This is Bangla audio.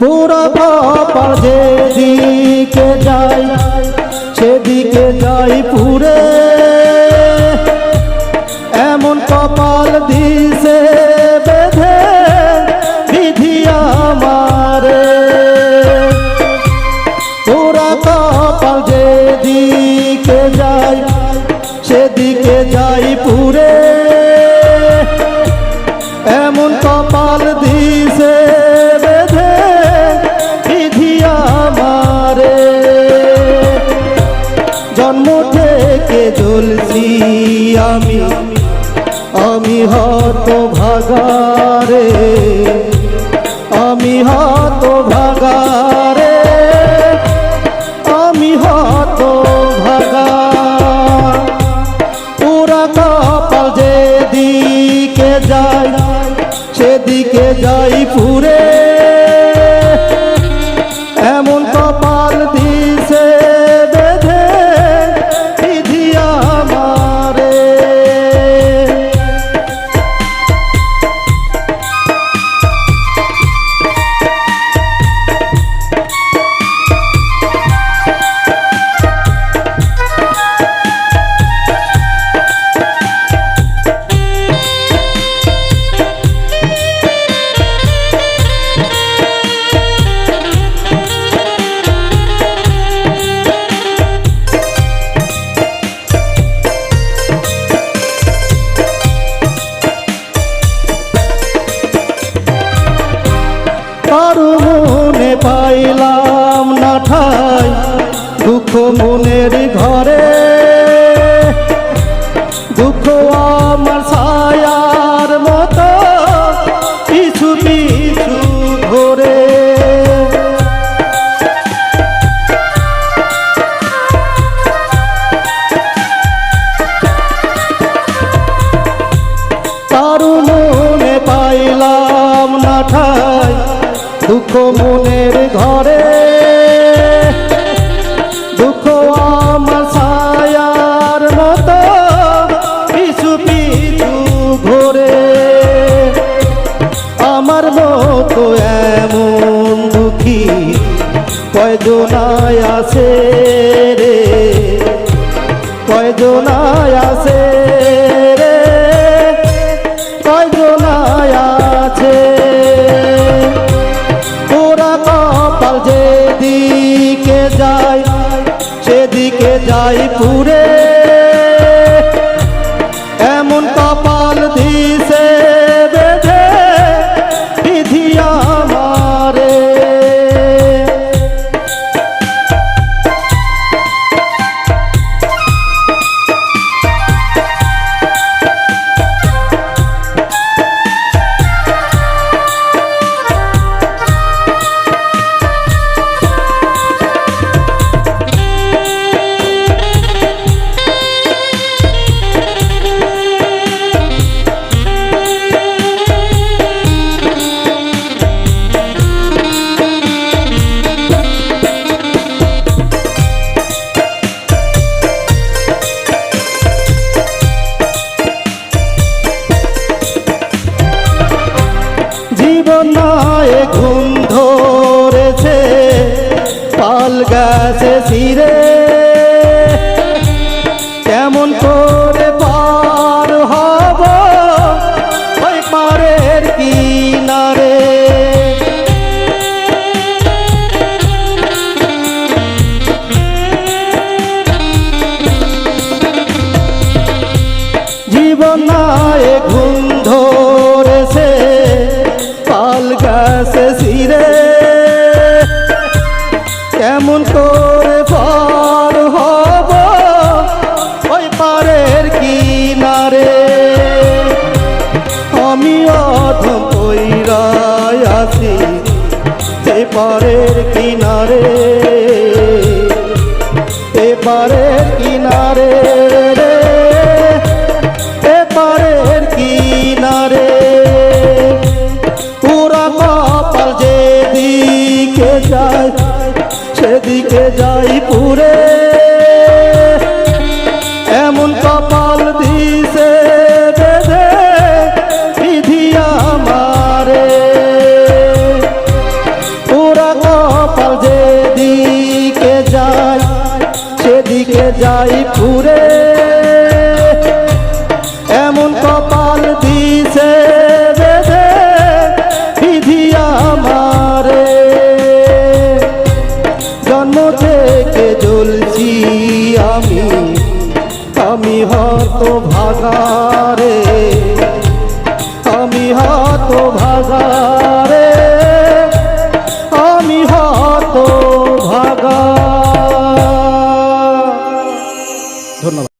পুরা কপাল যেদিকে যাই সেদিকে যাই পুরে। ভাগারে আমি হত ভাগারে আমি হত ভাগা পুরা কপাল যেদিকে যাই সেদিকে যাই পুরে মনের ঘরে। দুঃখ আমার ছায়ার মতো পিছু পিছু ধরে। কারও মনে পাইলাম না ঠাই, দুঃখ মনের ঘরে। কয়জনায় আছে রে? কয়জনায় আছে? পুরা কপাল যেদিকে যায় সেদিকে যাই পুরে নয় ঘুম ধরেছে পাল গাছে সিরে কেমন করে পার হব? ওই পারের কিনারে। আমি অধম আছি এ পারের কিনারে। এপারের কিনারে যাই পুরে